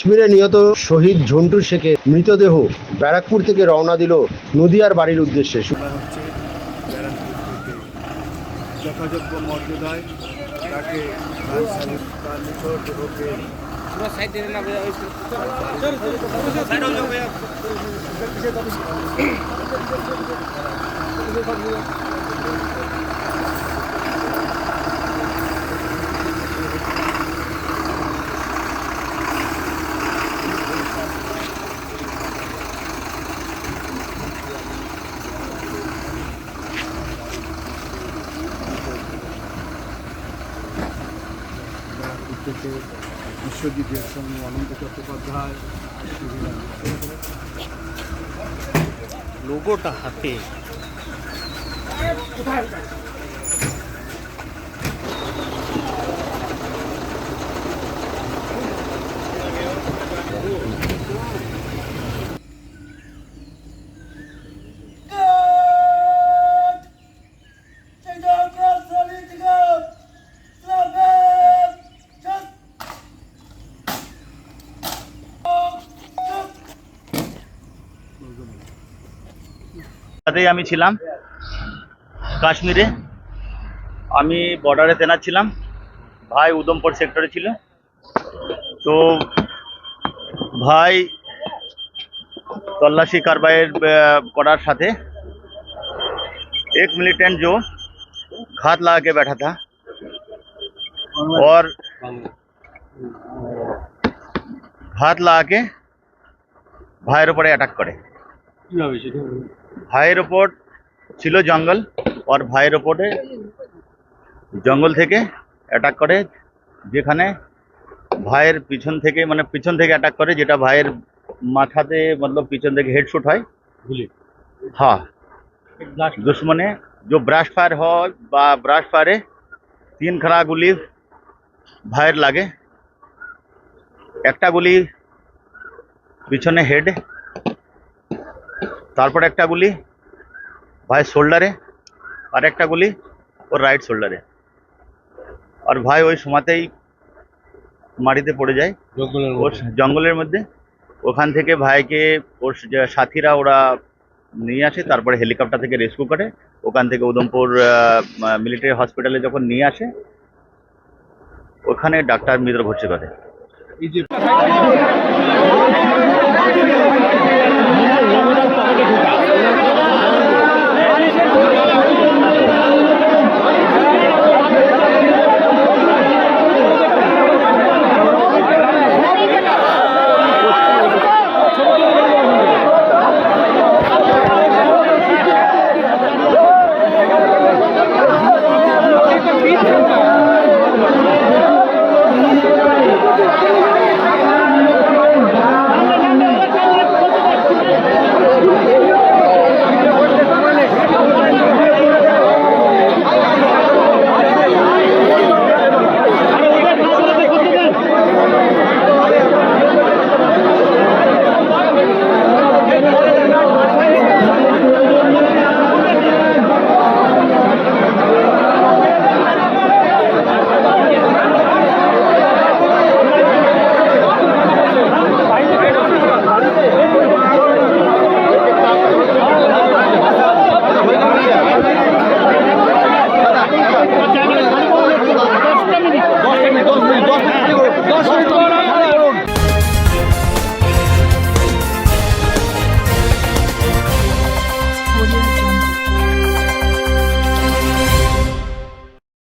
কাশ্মীরে নিহত শহীদ ঝন্টু শেখের মৃতদেহ ব্যারাকপুর থেকে রওনা দিল নদিয়ার বাড়ির উদ্দেশ্যে। যথাযোগ্য মর্যাদায় তাকে থেকে বিশ্বজিৎ সঙ্গে অনন্ত চট্টোপাধ্যায় লোগোটা হাতে। সাথেই আমি ছিলাম কাশ্মীরে আমি বর্ডারে তেনার ছিলাম ভাই উদমপুর সেক্টরে ছিল তো ভাই तलाशी कार्रवाई करार साथे एक मिलिटेंट जो घात लगा के बैठा था और ঘাত লাগাকে ভাইয়ের উপরে অ্যাটাক করে ভাইয়ের ওপর ছিল জঙ্গল আর ভাইয়ের ওপরে জঙ্গল থেকে অ্যাটাক করে যেখানে ভাইয়ের পিছন থেকে মানে পিছন থেকে অ্যাটাক করে যেটা ভাইয়ের মাথাতে মতলব পিছন থেকে হেডশুট হয় হ্যাঁ দুশ্মনে जो ब्रास्ट फायर হয় বা ব্রাস্ট ফায়ারে তিন খানা গুলি ভাইয়ের লাগে একটা গুলি পিছনে হেড তারপর একটা গুলি ভাই শোল্ডারে আর একটা গুলি ওর রাইট শোল্ডারে। আর ভাই ওই সময়তেই মাটিতে পড়ে যায়। ওর জঙ্গলের মধ্যে। ওখান থেকে ভাইকে ওর সাথীরা ওরা নিয়ে আসে তারপরে হেলিকপ্টার থেকে রেস্কিউ করে। ওখান থেকে উদমপুর মিলিটারি হসপিটালে যখন নিয়ে আসে ওখানে ডাক্তার মৃত ভর্তি করে। এই যে